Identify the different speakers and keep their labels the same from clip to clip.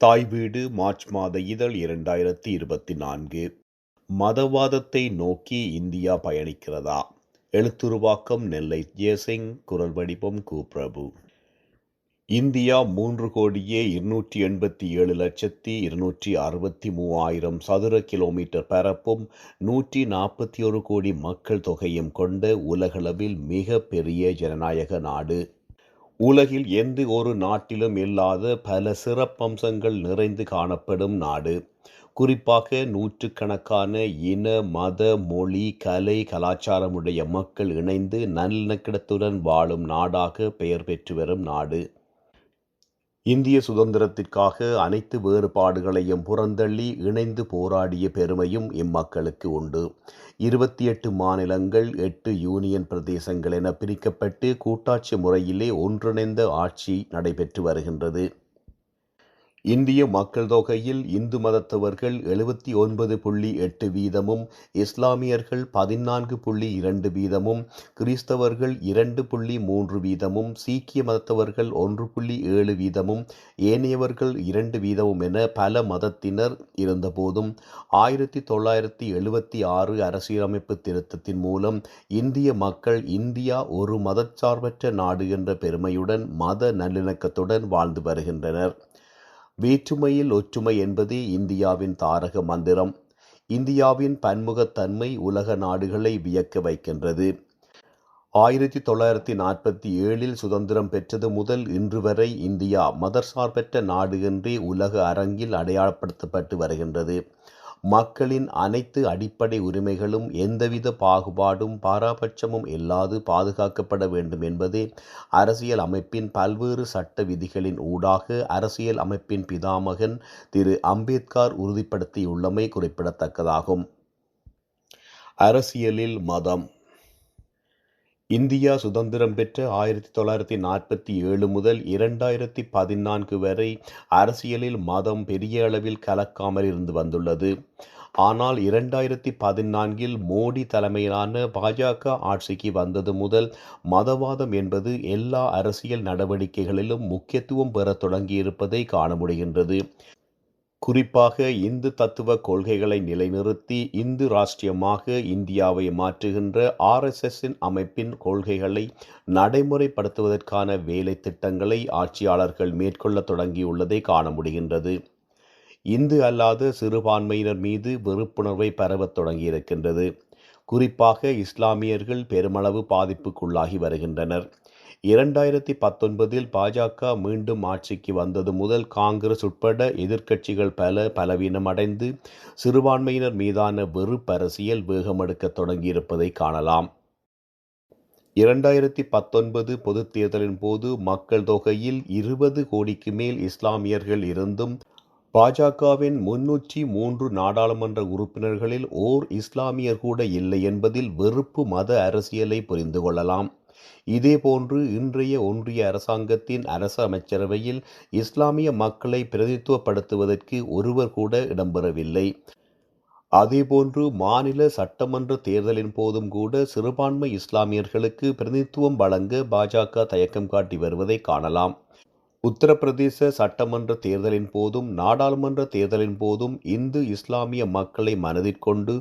Speaker 1: தாய் வீடு மார்ச் மாத இதழ் இரண்டாயிரத்தி இருபத்தி நான்கு. மதவாதத்தை நோக்கி இந்தியா பயணிக்கிறதா? எழுத்துருவாக்கம் நெல்லை ஜெயசிங் குரல் வடிவம் கு பிரபு இந்தியா மூன்று கோடியே இருநூற்றி எண்பத்தி ஏழு லட்சத்தி இருநூற்றி அறுபத்தி மூவாயிரம் சதுர கிலோமீட்டர் பரப்பும் நூற்றி நாற்பத்தி ஒரு கோடி மக்கள் தொகையும் கொண்ட உலகளவில் மிக பெரிய ஜனநாயக நாடு. உலகில் எந்த ஒரு நாட்டிலும் இல்லாத பல சிறப்பம்சங்கள் நிறைந்து காணப்படும் நாடு. குறிப்பாக நூற்றுக்கணக்கான இன மத மொழி கலை கலாச்சாரமுடைய மக்கள் இணைந்து நல்லிணக்கத்துடன் வாழும் நாடாக பெயர் பெற்று வரும் நாடு. இந்திய சுதந்திரத்திற்காக அனைத்து வேறுபாடுகளையும் புறந்தள்ளி இணைந்து போராடிய பெருமையும் இம்மக்களுக்கு உண்டு. இருபத்தி எட்டு மாநிலங்கள் எட்டு யூனியன் பிரதேசங்கள் என பிரிக்கப்பட்டு கூட்டாட்சி முறையிலே ஒன்றிணைந்த ஆட்சி நடைபெற்று வருகின்றது. இந்திய மக்கள் தொகையில் இந்து மதத்தவர்கள் எழுபத்தி ஒன்பது புள்ளி எட்டு வீதமும் இஸ்லாமியர்கள் பதினான்கு புள்ளி இரண்டு வீதமும் கிறிஸ்தவர்கள் இரண்டு புள்ளி மூன்று வீதமும் சீக்கிய மதத்தவர்கள் ஒன்று புள்ளி ஏழு வீதமும் ஏனையவர்கள் இரண்டு வீதமும் என பல மதத்தினர் இருந்தபோதும் ஆயிரத்தி தொள்ளாயிரத்தி எழுபத்தி ஆறு அரசியலமைப்பு திருத்தத்தின் மூலம் இந்திய மக்கள் இந்தியா ஒரு மதச்சார்பற்ற நாடு என்ற பெருமையுடன் மத நல்லிணக்கத்துடன் வாழ்ந்து வருகின்றனர். வேற்றுமையில் ஒற்றுமை என்பது இந்தியாவின் தாரக மந்திரம். இந்தியாவின் பன்முகத்தன்மை உலக நாடுகளை வியக்க வைக்கின்றது. ஆயிரத்தி தொள்ளாயிரத்தி நாற்பத்தி ஏழில் சுதந்திரம் பெற்றது முதல் இன்று வரை இந்தியா மதர்சார்பற்ற நாடு என்றே உலக அரங்கில் அடையாளப்படுத்தப்பட்டு வருகின்றது. மக்களின் அனைத்து அடிப்படை உரிமைகளும் எந்தவித பாகுபாடும் பாராபட்சமும் இல்லாது பாதுகாக்கப்பட வேண்டும் என்பதே அரசியல் அமைப்பின் பல்வேறு சட்ட விதிகளின் ஊடாக அரசியல் அமைப்பின் பிதாமகன் திரு அம்பேத்கர் உறுதிப்படுத்தியுள்ளமை குறிப்பிடத்தக்கதாகும். அரசியலில் மதம். இந்தியா சுதந்திரம் பெற்ற ஆயிரத்தி தொள்ளாயிரத்தி நாற்பத்தி ஏழு முதல் இரண்டாயிரத்தி பதினான்கு வரை அரசியலில் மதம் பெரிய அளவில் கலக்காமல் இருந்து வந்துள்ளது. ஆனால் இரண்டாயிரத்தி பதினான்கில் மோடி தலைமையிலான பாஜக ஆட்சிக்கு வந்தது முதல் மதவாதம் என்பது எல்லா அரசியல் நடவடிக்கைகளிலும் முக்கியத்துவம் பெற தொடங்கியிருப்பதை காண முடிகின்றது. குறிப்பாக இந்து தத்துவ கொள்கைகளை நிலைநிறுத்தி இந்து ராஷ்டிரியமாக இந்தியாவை மாற்றுகின்ற ஆர்எஸ்எஸ்ஸின் அமைப்பின் கொள்கைகளை நடைமுறைப்படுத்துவதற்கான வேலை திட்டங்களை ஆட்சியாளர்கள் மேற்கொள்ள தொடங்கியுள்ளதை காண முடிகின்றது. இந்து அல்லாத சிறுபான்மையினர் மீது வெறுப்புணர்வை பரவத் தொடங்கியிருக்கின்றது. குறிப்பாக இஸ்லாமியர்கள் பெருமளவு பாதிப்புக்குள்ளாகி வருகின்றனர். இரண்டாயிரத்தி பத்தொன்பதில் பாஜக மீண்டும் ஆட்சிக்கு வந்தது முதல் காங்கிரஸ் உட்பட எதிர்க்கட்சிகள் பல பலவீனமடைந்து சிறுபான்மையினர் மீதான வெறுப்பரசியல் வேகமெடுக்க தொடங்கியிருப்பதை காணலாம். இரண்டாயிரத்தி பத்தொன்பது பொதுத் தேர்தலின் போது மக்கள் தொகையில் இருபது கோடிக்கு மேல் இஸ்லாமியர்கள் இருந்தும் பாஜகவின் முன்னூற்றி மூன்று நாடாளுமன்ற உறுப்பினர்களில் ஓர் இஸ்லாமியர் கூட இல்லை என்பதில் வெறுப்பு மத அரசியலை புரிந்து கொள்ளலாம். இதேபோன்று இன்றைய ஒன்றிய அரசாங்கத்தின் அரசு அமைச்சரவையில் இஸ்லாமிய மக்களை பிரதித்துவப்படுத்துவதற்கு ஒருவர் கூட இடம்பெறவில்லை. அதேபோன்று மாநில சட்டமன்ற தேர்தலின் போதும் கூட சிறுபான்மை இஸ்லாமியர்களுக்கு பிரதித்துவம் வழங்க பாஜக தயக்கம் காட்டி வருவதை காணலாம். உத்தரப்பிரதேச சட்டமன்ற தேர்தலின் போதும் நாடாளுமன்ற தேர்தலின் போதும் இந்து இஸ்லாமிய மக்களை மனதிற்கொண்டு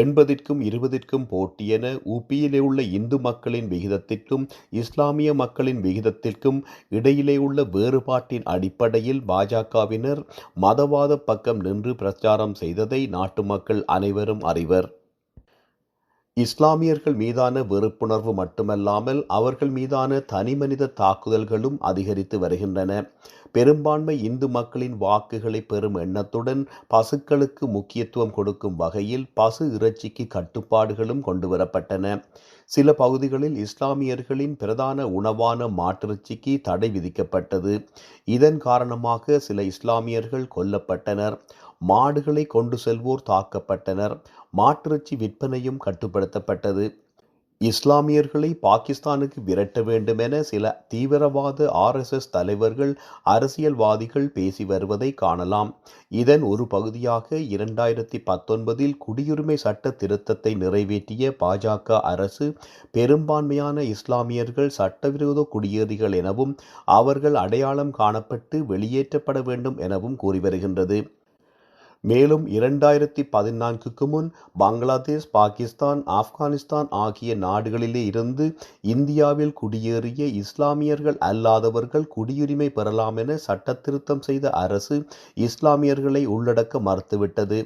Speaker 1: எண்பதிற்கும் இருபதிற்கும் போட்டியென உபியிலே உள்ள இந்து மக்களின் விகிதத்திற்கும் இஸ்லாமிய மக்களின் விகிதத்திற்கும் இடையிலே உள்ள வேறுபாட்டின் அடிப்படையில் பாஜகவினர் மதவாத பக்கம் நின்று பிரச்சாரம் செய்ததை நாட்டு மக்கள் அனைவரும் அறிவர். இஸ்லாமியர்கள் மீதான வெறுப்புணர்வு மட்டுமல்லாமல் அவர்கள் மீதான தனிமனித தாக்குதல்களும் அதிகரித்து வருகின்றன. பெரும்பான்மை இந்து மக்களின் வாக்குகளை பெறும் எண்ணத்துடன் பசுக்களுக்கு முக்கியத்துவம் கொடுக்கும் வகையில் பசு இறைச்சிக்கு கட்டுப்பாடுகளும் கொண்டுவரப்பட்டன. சில பகுதிகளில் இஸ்லாமியர்களின் பிரதான உணவான மாட்டிறைச்சிக்கு தடை விதிக்கப்பட்டது. இதன் காரணமாக சில இஸ்லாமியர்கள் கொல்லப்பட்டனர். மாடுகளை கொண்டு செல்வோர் தாக்கப்பட்டனர். மாட்டிறைச்சி விற்பனையும் கட்டுப்படுத்தப்பட்டது. இஸ்லாமியர்களை பாகிஸ்தானுக்கு விரட்ட வேண்டுமென சில தீவிரவாத ஆர்எஸ்எஸ் தலைவர்கள் அரசியல்வாதிகள் பேசி வருவதை காணலாம். இதன் ஒரு பகுதியாக இரண்டாயிரத்தி பத்தொன்பதில் குடியுரிமை சட்ட திருத்தத்தை நிறைவேற்றிய பாஜக அரசு பெரும்பான்மையான இஸ்லாமியர்கள் சட்டவிரோத குடியேறிகள் எனவும் அவர்கள் அடையாளம் காணப்பட்டு வெளியேற்றப்பட வேண்டும் எனவும் கூறி வருகின்றது. மேலும் இரண்டாயிரத்தி பதினான்குக்கு முன் பங்களாதேஷ் பாகிஸ்தான் ஆப்கானிஸ்தான் ஆகிய நாடுகளிலே இருந்து இந்தியாவில் குடியேறிய இஸ்லாமியர்கள் அல்லாதவர்கள் குடியுரிமை பெறலாம் என சட்டத்திருத்தம் செய்த அரசு இஸ்லாமியர்களை உள்ளடக்க மறுத்துவிட்டது.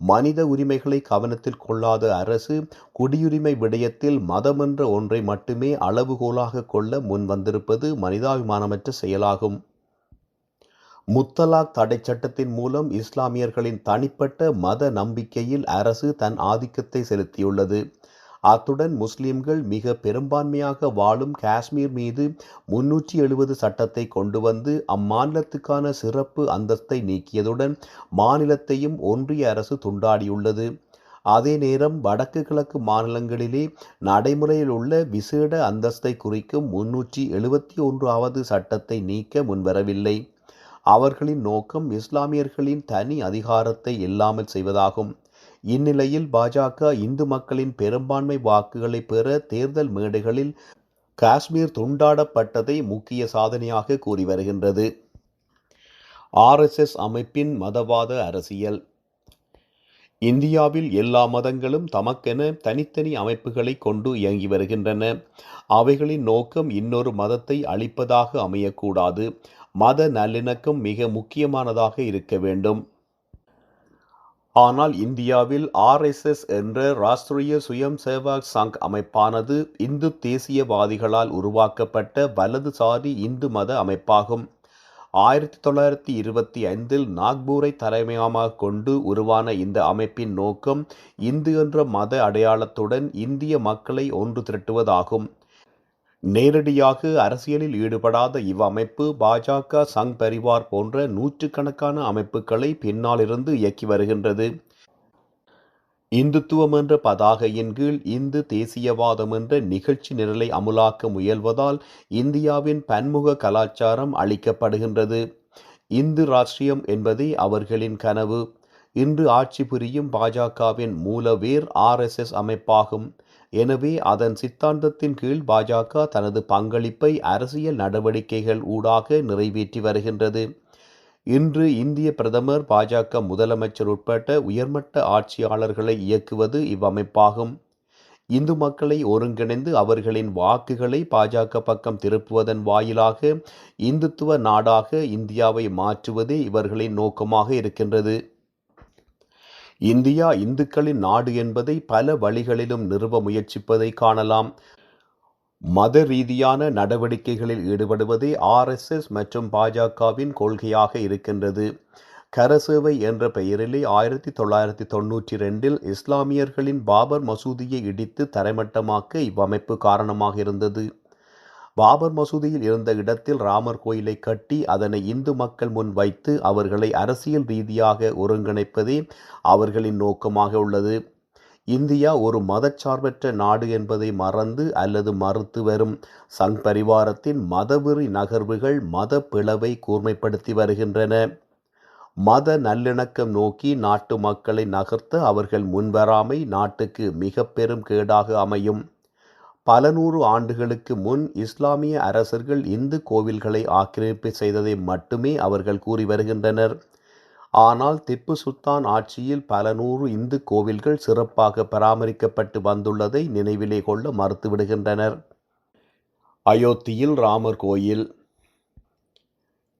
Speaker 1: மனித உரிமைகளை கவனத்தில் கொள்ளாத அரசு குடியுரிமை விடயத்தில் மதம் என்ற ஒன்றை மட்டுமே அளவுகோலாக கொள்ள முன் வந்திருப்பது மனிதாபிமானமற்ற செயலாகும். முத்தலாக் தடை சட்டத்தின் மூலம் இஸ்லாமியர்களின் தனிப்பட்ட மத நம்பிக்கையில் அரசு தன் ஆதிக்கத்தை செலுத்தியுள்ளது. அத்துடன் முஸ்லிம்கள் மிக பெரும்பான்மையாக வாழும் காஷ்மீர் மீது முன்னூற்றி எழுபது சட்டத்தை கொண்டு வந்து அம்மாநிலத்துக்கான சிறப்பு அந்தஸ்தை நீக்கியதுடன் மாநிலத்தையும் ஒன்றிய அரசு துண்டாடியுள்ளது. அதே நேரம் வடக்கு கிழக்கு மாநிலங்களிலே நடைமுறையில் உள்ள விசேட அந்தஸ்தை குறிக்கும் முன்னூற்றி எழுபத்தி ஒன்றாவது சட்டத்தை நீக்க முன்வரவில்லை. அவர்களின் நோக்கம் இஸ்லாமியர்களின் தனி அதிகாரத்தை இல்லாமல் செய்வதாகும். இந்நிலையில் பாஜக இந்து மக்களின் பெரும்பான்மை வாக்குகளை பெற தேர்தல் மேடைகளில் காஷ்மீர் துண்டாடப்பட்டதை முக்கிய சாதனையாக கூறி வருகின்றது. ஆர்எஸ்எஸ் அமைப்பின் மதவாத அரசியல். இந்தியாவில் எல்லா மதங்களும் தமக்கென தனித்தனி அமைப்புகளை கொண்டு இயங்கி வருகின்றன. அவைகளின் நோக்கம் இன்னொரு மதத்தை அழிப்பதாக அமையக்கூடாது. மத நல்லிணக்கம் மிக முக்கியமானதாக இருக்க வேண்டும். ஆனால் இந்தியாவில் ஆர்எஸ்எஸ் என்ற ராஷ்டிரிய சுயம் சேவாக் சங் அமைப்பானது இந்து தேசியவாதிகளால் உருவாக்கப்பட்ட வலதுசாரி இந்து மத அமைப்பாகும். ஆயிரத்தி தொள்ளாயிரத்தி இருபத்தி ஐந்தில் நாக்பூரை தலைமையமாக கொண்டு உருவான இந்த அமைப்பின் நோக்கம் இந்து என்ற மத அடையாளத்துடன் இந்திய மக்களை ஒன்று திரட்டுவதாகும். நேரடியாக அரசியலில் ஈடுபடாத இவ்வமைப்பு பாஜக சங் பரிவார் போன்ற நூற்றுக்கணக்கான அமைப்புகளை பின்னாலிருந்து இயக்கி வருகின்றது. இந்துத்துவம் என்ற பதாகையின் கீழ் இந்து தேசியவாதம் என்ற நிகழ்ச்சி நிரலை அமுலாக்க முயல்வதால் இந்தியாவின் பன்முக கலாச்சாரம் அளிக்கப்படுகின்றது இந்து ராஷ்டிரியம் என்பதே அவர்களின் கனவு. இன்று ஆட்சி புரியும் பாஜகவின் மூலவேர் ஆர்எஸ்எஸ் அமைப்பாகும். எனவே அதன் சித்தாந்தத்தின் கீழ் பாஜக தனது பங்களிப்பை அரசியல் நடவடிக்கைகள் ஊடாக நிறைவேற்றி வருகின்றது. இன்று இந்திய பிரதமர் பாஜக முதலமைச்சர் உட்பட்ட உயர்மட்ட ஆட்சியாளர்களை இயக்குவது இவ்வமைப்பாகும். இந்து மக்களை ஒருங்கிணைந்து அவர்களின் வாக்குகளை பாஜக பக்கம் திருப்புவதன் வாயிலாக இந்துத்துவ நாடாக இந்தியாவை மாற்றுவதே இவர்களின் நோக்கமாக இருக்கின்றது. இந்தியா இந்துக்களின் நாடு என்பதை பல வழிகளிலும் நிறுவ முயற்சிப்பதை காணலாம். மத ரீதியான நடவடிக்கைகளில் ஈடுபடுவதே ஆர்எஸ்எஸ் மற்றும் பாஜகவின் கொள்கையாக இருக்கின்றது. கரசேவை என்ற பெயரிலே ஆயிரத்தி தொள்ளாயிரத்தி தொன்னூற்றி ரெண்டில் இஸ்லாமியர்களின் பாபர் மசூதியை இடித்து தரைமட்டமாக்க இவ்வமைப்பு காரணமாக இருந்தது. பாபர் மசூதியில் இருந்த இடத்தில் ராமர் கோயிலை கட்டி அதனை இந்து மக்கள் முன் வைத்து அவர்களை அரசியல் ரீதியாக ஒருங்கிணைப்பதே அவர்களின் நோக்கமாக உள்ளது. இந்தியா ஒரு மதச்சார்பற்ற நாடு என்பதை மறந்து அல்லது மறுத்து வரும் சங் பரிவாரத்தின் மதவெறி நகர்வுகள் மத பிளவை கூர்மைப்படுத்தி வருகின்றன. மத நல்லிணக்கம் நோக்கி நாட்டு மக்களை நகர்த்த அவர்கள் முன்வராமை நாட்டுக்கு மிக பெரும் கேடாக அமையும். பல நூறு ஆண்டுகளுக்கு முன் இஸ்லாமிய அரசர்கள் இந்து கோவில்களை ஆக்கிரமிப்பு செய்ததை மட்டுமே அவர்கள் கூறி வருகின்றனர். ஆனால் திப்பு சுல்தான் ஆட்சியில் பல நூறு இந்து கோவில்கள் சிறப்பாக பராமரிக்கப்பட்டு வந்துள்ளதை நினைவிலே கொள்ள மறுத்துவிடுகின்றனர். அயோத்தியில் ராமர் கோயில்.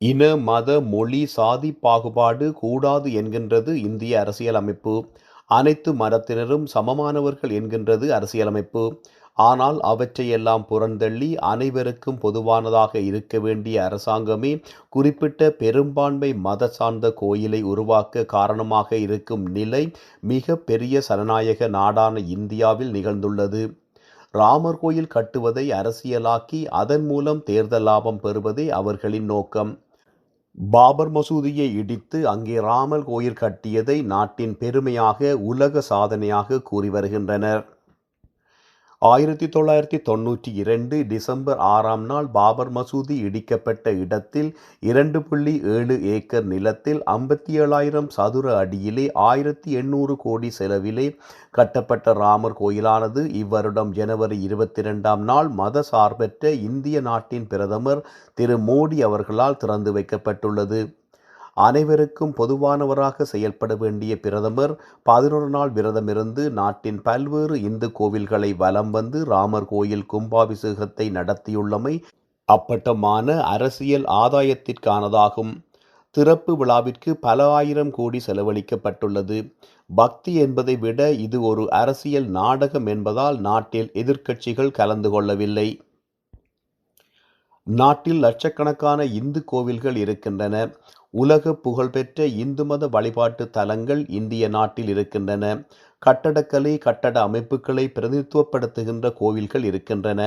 Speaker 1: இன மத மொழி சாதி பாகுபாடு கூடாது என்கின்றது இந்திய அரசியலமைப்பு. அனைத்து மதத்தினரும் சமமானவர்கள் என்கின்றது அரசியலமைப்பு. ஆனால் அவற்றையெல்லாம் புறந்தள்ளி அனைவருக்கும் பொதுவானதாக இருக்க வேண்டிய அரசாங்கமே குறிப்பிட்ட பெரும்பான்மை மத சார்ந்த கோயிலை உருவாக்க காரணமாக இருக்கும் நிலை மிக பெரிய சனநாயக நாடான இந்தியாவில் நிகழ்ந்துள்ளது. ராமர் கோயில் கட்டுவதை அரசியலாக்கி அதன் மூலம் தேர்தல் லாபம் பெறுவதே அவர்களின் நோக்கம். பாபர் மசூதியை இடித்து அங்கே ராமர் கோயில் கட்டியதை நாட்டின் பெருமையாக உலக சாதனையாக கூறி வருகின்றனர். ஆயிரத்தி தொள்ளாயிரத்தி தொன்னூற்றி இரண்டு டிசம்பர் ஆறாம் நாள் பாபர் மசூதி இடிக்கப்பட்ட இடத்தில் இரண்டு புள்ளி ஏழு ஏக்கர் நிலத்தில் ஐம்பத்தி ஏழாயிரம் சதுர அடியிலே ஆயிரத்தி எண்ணூறு கோடி செலவிலே கட்டப்பட்ட ராமர் கோயிலானது இவ்வருடம் ஜனவரி இருபத்தி இரண்டாம் நாள் மத சார்பற்ற இந்திய நாட்டின் பிரதமர் திரு மோடி அவர்களால் திறந்து வைக்கப்பட்டுள்ளது. அனைவருக்கும் பொதுவானவராக செயல்பட வேண்டிய பிரதமர் பதினொரு நாள் விரதமிருந்து நாட்டின் பல்வேறு இந்து கோவில்களை வலம் வந்து ராமர் கோயில் கும்பாபிஷேகத்தை நடத்தியுள்ளமை அப்பட்டமான அரசியல் ஆதாயத்திற்கானதாகும். திறப்பு விழாவிற்கு பல ஆயிரம் கோடி செலவழிக்கப்பட்டுள்ளது. பக்தி என்பதை விட இது ஒரு அரசியல் நாடகம் என்பதால் நாட்டில் எதிர்க்கட்சிகள் கலந்து கொள்ளவில்லை. நாட்டில் லட்சக்கணக்கான இந்து கோவில்கள் இருக்கின்றன. உலக புகழ்பெற்ற இந்து மத வழிபாட்டு தலங்கள் இந்திய நாட்டில் இருக்கின்றன. கட்டடக்கலை கட்டட அமைப்புகளை பிரதிநிதித்துவப்படுத்துகின்ற கோவில்கள் இருக்கின்றன.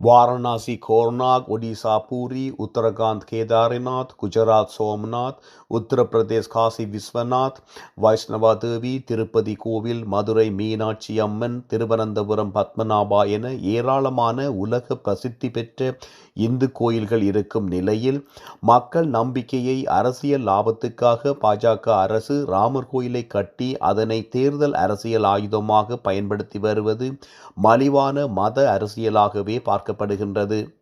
Speaker 1: வாரணாசி கோர்னாக் ஒடிசா பூரி உத்தரகாந்த் கேதார்நாத் குஜராத் சோம்நாத் உத்தரப்பிரதேஷ் காசி விஸ்வநாத் வைஷ்ணவா தேவி திருப்பதி கோவில் மதுரை மீனாட்சி அம்மன் திருவனந்தபுரம் பத்மநாபா என ஏராளமான உலக பிரசித்தி பெற்ற இந்து கோயில்கள் இருக்கும் நிலையில் மக்கள் நம்பிக்கையை அரசியல் லாபத்துக்காக பாஜக அரசு ராமர் கோயிலை கட்டி அதனை தேர்தல் அரசியல் ஆயுதமாக பயன்படுத்தி வருவது மலிவான மத அரசியலாகவே பார்க்கப்படுகின்றது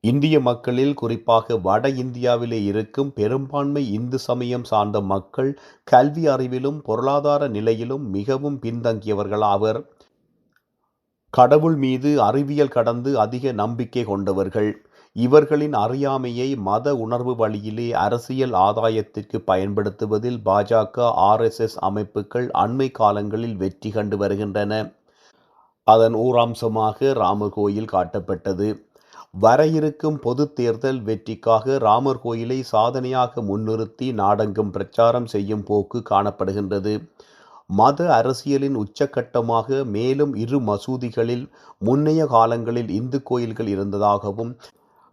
Speaker 1: இந்திய மக்களில் குறிப்பாக வட இந்தியாவிலே இருக்கும் பெரும்பான்மை இந்து சமயம் சார்ந்த மக்கள் கல்வி அறிவிலும் பொருளாதார நிலையிலும் மிகவும் பின்தங்கியவர்களாவர் கடவுள் மீது அறிவியல் கடந்து அதிக நம்பிக்கை கொண்டவர்கள். இவர்களின் அறியாமையை மத உணர்வு வழியிலே அரசியல் ஆதாயத்திற்கு பயன்படுத்துவதில் பாஜக ஆர்எஸ்எஸ் அமைப்புகள் அண்மை காலங்களில் வெற்றி கண்டு வருகின்றன. அதன் ஊராம்சமாக ராமர் கோயில் காட்டப்பட்டது. வர இருக்கும் பொது தேர்தல் வெற்றிக்காக ராமர் கோயிலை சாதனையாக முன்னிறுத்தி நாடெங்கும் பிரச்சாரம் செய்யும் போக்கு காணப்படுகின்றது. மத அரசியலின் உச்சக்கட்டமாக மேலும் இரு மசூதிகளில் முன்னைய காலங்களில் இந்து கோயில்கள் இருந்ததாகவும்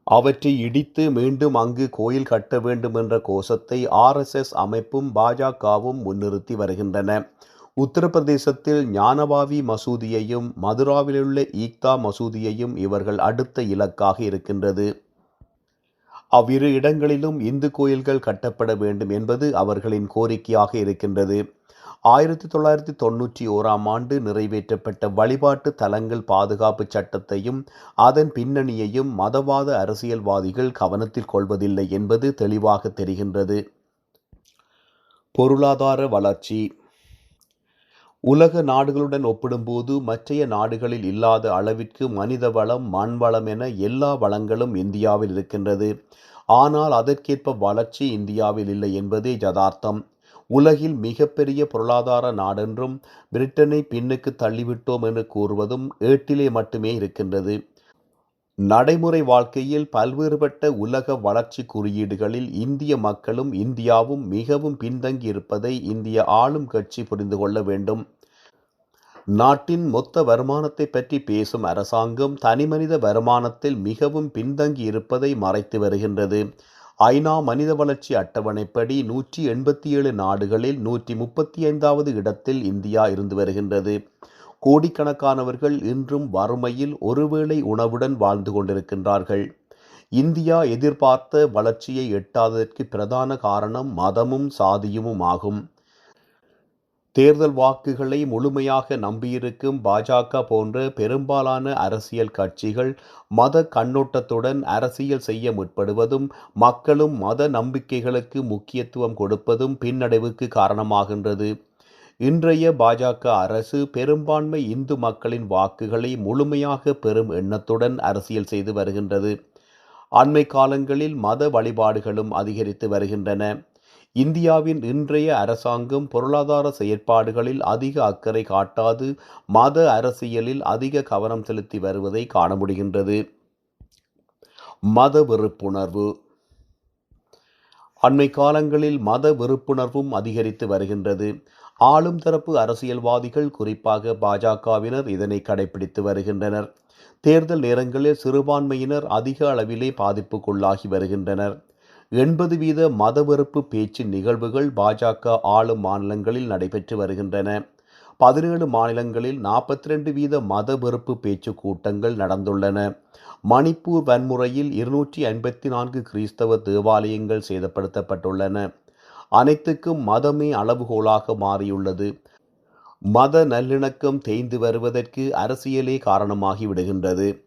Speaker 1: அவற்றை இடித்து மீண்டும் அங்கு கோயில் கட்ட வேண்டும் என்ற கோஷத்தை ஆர்எஸ்எஸ் அமைப்பும் பாஜகவும் முன்னிறுத்தி வருகின்றன. உத்தரப்பிரதேசத்தில் ஞானபாவி மசூதியையும் மதுராவிலுள்ள ஈக்தா மசூதியையும் இவர்கள் அடுத்த இலக்காக இருக்கின்றது. அவ்விரு இடங்களிலும் இந்து கோயில்கள் கட்டப்பட வேண்டும் என்பது அவர்களின் கோரிக்கையாக இருக்கின்றது. ஆயிரத்தி தொள்ளாயிரத்தி தொன்னூற்றி ஓராம் ஆண்டு நிறைவேற்றப்பட்ட வழிபாட்டு தலங்கள் பாதுகாப்பு சட்டத்தையும் அதன் பின்னணியையும் மதவாத அரசியல்வாதிகள் கவனத்தில் கொள்வதில்லை என்பது தெளிவாக தெரிகின்றது. பொருளாதார வளர்ச்சி உலக நாடுகளுடன் ஒப்பிடும்போது மற்றைய நாடுகளில் இல்லாத அளவிற்கு மனித வளம் மண் வளம் என எல்லா வளங்களும் இந்தியாவில் இருக்கின்றது. ஆனால் அதற்கேற்ப வளர்ச்சி இந்தியாவில் இல்லை என்பதே யதார்த்தம். உலகில் மிகப்பெரிய பொருளாதார நாடென்றும் பிரிட்டனை பின்னுக்கு தள்ளிவிட்டோம் என்று கூறுவதும் ஏட்டிலே மட்டுமே இருக்கின்றது. நடைமுறை வாழ்க்கையில் பல்வேறுபட்ட உலக வளர்ச்சி குறியீடுகளில் இந்திய மக்களும் இந்தியாவும் மிகவும் பின்தங்கி இருப்பதை இந்திய ஆளும் கட்சி புரிந்து கொள்ள வேண்டும். நாட்டின் மொத்த வருமானத்தை பற்றி பேசும் அரசாங்கம் தனிமனித வருமானத்தில் மிகவும் பின்தங்கி இருப்பதை மறைத்து வருகின்றது. ஐநா மனித வளர்ச்சி அட்டவணைப்படி நூற்றி எண்பத்தி ஏழு நாடுகளில் நூற்றி முப்பத்தி ஐந்தாவது இடத்தில் இந்தியா இருந்து வருகின்றது. கோடிக்கணக்கானவர்கள் இன்றும் வறுமையில் ஒருவேளை உணவுடன் வாழ்ந்து கொண்டிருக்கின்றார்கள். இந்தியா எதிர்பார்த்த வளர்ச்சியை எட்டாததற்கு பிரதான காரணம் மதமும் சாதியுமும் ஆகும் தேர்தல் வாக்குகளை முழுமையாக நம்பியிருக்கும் பாஜக போன்ற பெரும்பாலான அரசியல் கட்சிகள் மத கண்ணோட்டத்துடன் அரசியல் செய்ய முற்படுவதும் மக்களும் மத நம்பிக்கைகளுக்கு முக்கியத்துவம் கொடுப்பதும் பின்னடைவுக்கு காரணமாகின்றது. இன்றைய பாஜக அரசு பெரும்பான்மை இந்து மக்களின் வாக்குகளை முழுமையாக பெறும் எண்ணத்துடன் அரசியல் செய்து வருகின்றது. அண்மை காலங்களில் மத வழிபாடுகளும் அதிகரித்து வருகின்றன. இந்தியாவின் இன்றைய அரசாங்கம் பொருளாதார செயற்பாடுகளில் அதிக அக்கறை காட்டாது மத அரசியலில் அதிக கவனம் செலுத்தி வருவதை காண முடிகின்றது. மத வெறுப்புணர்வு. அண்மை காலங்களில் மத வெறுப்புணர்வும் அதிகரித்து வருகின்றது. ஆளும் தரப்பு அரசியல்வாதிகள் குறிப்பாக பாஜகவினர் இதனை கடைபிடித்து வருகின்றனர். தேர்தல் நேரங்களில் சிறுபான்மையினர் அதிக அளவிலே பாதிப்புக்குள்ளாகி வருகின்றனர். எண்பது வீத மதவெறுப்பு பேச்சு நிகழ்வுகள் பாஜக ஆளும் மாநிலங்களில் நடைபெற்று வருகின்றன. பதினேழு மாநிலங்களில் நாற்பத்தி ரெண்டு வீத மத வெறுப்பு பேச்சு கூட்டங்கள் நடந்துள்ளன. மணிப்பூர் வன்முறையில் இருநூற்றி ஐம்பத்தி நான்கு கிறிஸ்தவ தேவாலயங்கள் சேதப்படுத்தப்பட்டுள்ளன. அனைத்துக்கும் மதமே அளவுகோலாக மாறியுள்ளது. மத நல்லிணக்கம் தேய்ந்து வருவதற்கு அரசியலே காரணமாகி விடுகின்றது.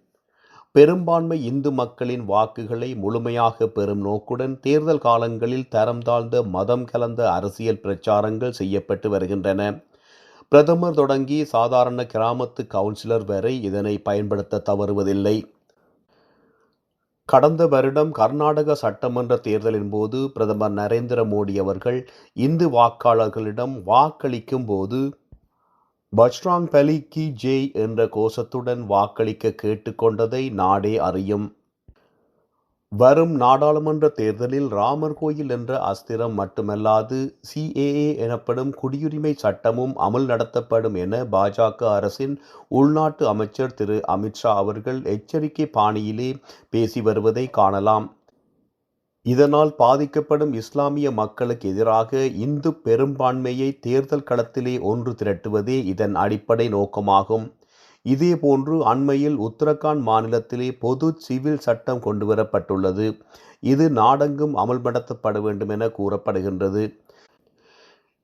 Speaker 1: பெரும்பான்மை இந்து மக்களின் வாக்குகளை முழுமையாக பெறும் நோக்குடன் தேர்தல் காலங்களில் தரம் தாழ்ந்த மதம் கலந்த அரசியல் பிரச்சாரங்கள் செய்யப்பட்டு வருகின்றன. பிரதமர் தொடங்கி சாதாரண கிராமத்து கவுன்சிலர் வரை இதனை பயன்படுத்த தவறுவதில்லை. கடந்த வருடம் கர்நாடக சட்டமன்ற தேர்தலின் போது பிரதமர் நரேந்திர மோடி அவர்கள் இந்து வாக்காளர்களிடம் வாக்களிக்கும் போது பஜ்ராங் பலி கி ஜெய் என்ற கோஷத்துடன் வாக்களிக்க கேட்டுக்கொண்டதை நாடே அறியும். வரும் நாடாளுமன்ற தேர்தலில் ராமர் கோயில் என்ற அஸ்திரம் மட்டுமல்லாது சிஏஏ எனப்படும் குடியுரிமை சட்டமும் அமல் நடத்தப்படும் என பாஜக அரசின் உள்நாட்டு அமைச்சர் திரு அமித்ஷா அவர்கள் எச்சரிக்கை பாணியிலே பேசி வருவதை காணலாம். இதனால் பாதிக்கப்படும் இஸ்லாமிய மக்களுக்கு எதிராக இந்து பெரும்பான்மையை தேர்தல் களத்திலே ஒன்று திரட்டுவதே இதன் அடிப்படை நோக்கமாகும். இதேபோன்று அண்மையில் உத்தரகாண்ட் மாநிலத்திலே பொது சிவில் சட்டம் கொண்டுவரப்பட்டுள்ளது. இது நாடெங்கும் அமல்படுத்தப்பட வேண்டும் என கூறப்படுகின்றது.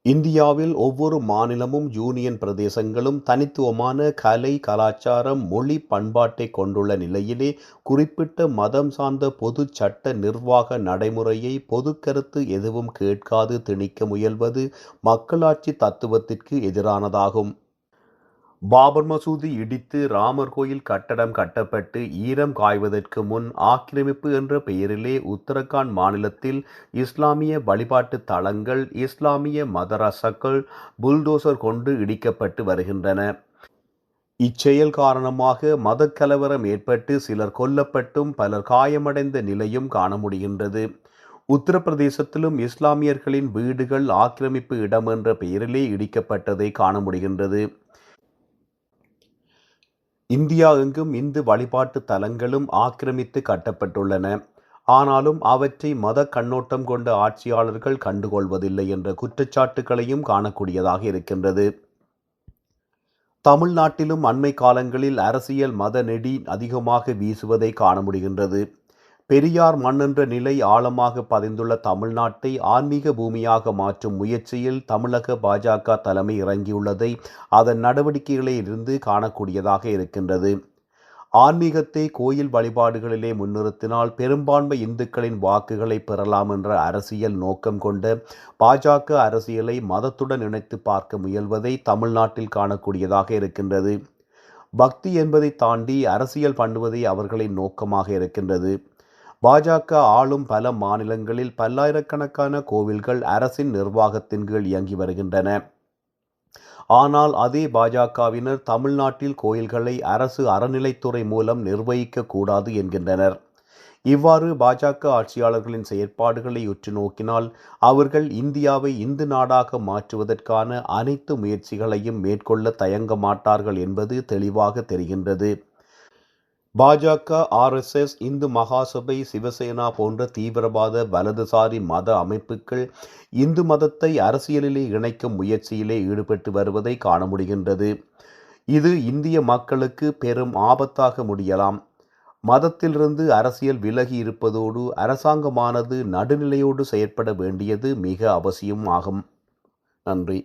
Speaker 1: இந்தியாவில் ஒவ்வொரு மாநிலமும் யூனியன் பிரதேசங்களும் தனித்துவமான கலை கலாச்சாரம் மொழி பண்பாட்டை கொண்டுள்ள நிலையிலே குறிப்பிட்ட மதம் சார்ந்த பொது சட்ட நிர்வாக நடைமுறையை பொது கருத்து எதுவும் கேட்காது திணிக்க முயல்வது மக்களாட்சி தத்துவத்திற்கு எதிரானதாகும். பாபர் மசூதி இடித்து ராமர் கோயில் கட்டடம் கட்டப்பட்டு ஈரம் காய்வதற்கு முன் ஆக்கிரமிப்பு என்ற பெயரிலே உத்தரகாண்ட் மாநிலத்தில் இஸ்லாமிய வழிபாட்டு தலங்கள் இஸ்லாமிய மதரசக்கள் புல்டோசர் கொண்டு இடிக்கப்பட்டு வருகின்றன. இச்செயல் காரணமாக மதக்கலவரம் ஏற்பட்டு சிலர் கொல்லப்பட்டும் பலர் காயமடைந்த நிலையும் காண முடிகின்றது. உத்தரப்பிரதேசத்திலும் இஸ்லாமியர்களின் வீடுகள் ஆக்கிரமிப்பு இடம் என்ற பெயரிலே இடிக்கப்பட்டதை காண முடிகின்றது. இந்தியா எங்கும் இந்து வழிபாட்டு தலங்களும் ஆக்கிரமித்து கட்டப்பட்டுள்ளன. ஆனாலும் அவற்றை மத கண்ணோட்டம் கொண்ட ஆட்சியாளர்கள் கண்டுகொள்வதில்லை என்ற குற்றச்சாட்டுகளையும் காணக்கூடியதாக இருக்கின்றது. தமிழ்நாட்டிலும் அண்மை காலங்களில் அரசியல் மத நெடி அதிகமாக வீசுவதை காண முடிகின்றது. பெரியார் மண் என்ற நிலை ஆழமாக பதிந்துள்ள தமிழ்நாட்டை ஆன்மீக பூமியாக மாற்றும் முயற்சியில் தமிழக பாஜக தலைமை இறங்கியுள்ளதை அதன் நடவடிக்கைகளில் இருந்து காணக்கூடியதாக இருக்கின்றது. ஆன்மீகத்தை கோயில் வழிபாடுகளிலே முன்னிறுத்தினால் பெரும்பான்மை இந்துக்களின் வாக்குகளை பெறலாம் என்ற அரசியல் நோக்கம் கொண்ட பாஜக அரசியலை மதத்துடன் இணைத்து பார்க்க முயல்வதை தமிழ்நாட்டில் காணக்கூடியதாக இருக்கின்றது. பக்தி என்பதை தாண்டி அரசியல் பண்ணுவதே அவர்களின் நோக்கமாக இருக்கின்றது. பாஜக ஆளும் பல மாநிலங்களில் பல்லாயிரக்கணக்கான கோவில்கள் அரசின் நிர்வாகத்தின் கீழ் இயங்கி வருகின்றன. ஆனால் அதே பாஜகவினர் தமிழ்நாட்டில் கோயில்களை அரசு அறநிலைத்துறை மூலம் நிர்வகிக்க கூடாது என்கின்றனர். இவ்வாறு பாஜக ஆட்சியாளர்களின் செயற்பாடுகளை உற்று நோக்கினால் அவர்கள் இந்தியாவை இந்து நாடாக மாற்றுவதற்கான அனைத்து முயற்சிகளையும் மேற்கொள்ள தயங்க மாட்டார்கள் என்பது தெளிவாக தெரிகின்றது. பாஜக ஆர்எஸ்எஸ் இந்து மகாசபை சிவசேனா போன்ற தீவிரவாத வலதுசாரி மத அமைப்புகள் இந்து மதத்தை அரசியலிலே இணைக்கும் முயற்சியிலே ஈடுபட்டு வருவதை காண முடிகின்றது. இது இந்திய மக்களுக்கு பெரும் ஆபத்தாக முடியலாம். மதத்திலிருந்து அரசியல் விலகி இருப்பதோடு அரசாங்கமானது நடுநிலையோடு செயற்பட வேண்டியது மிக அவசியம் ஆகும் நன்றி.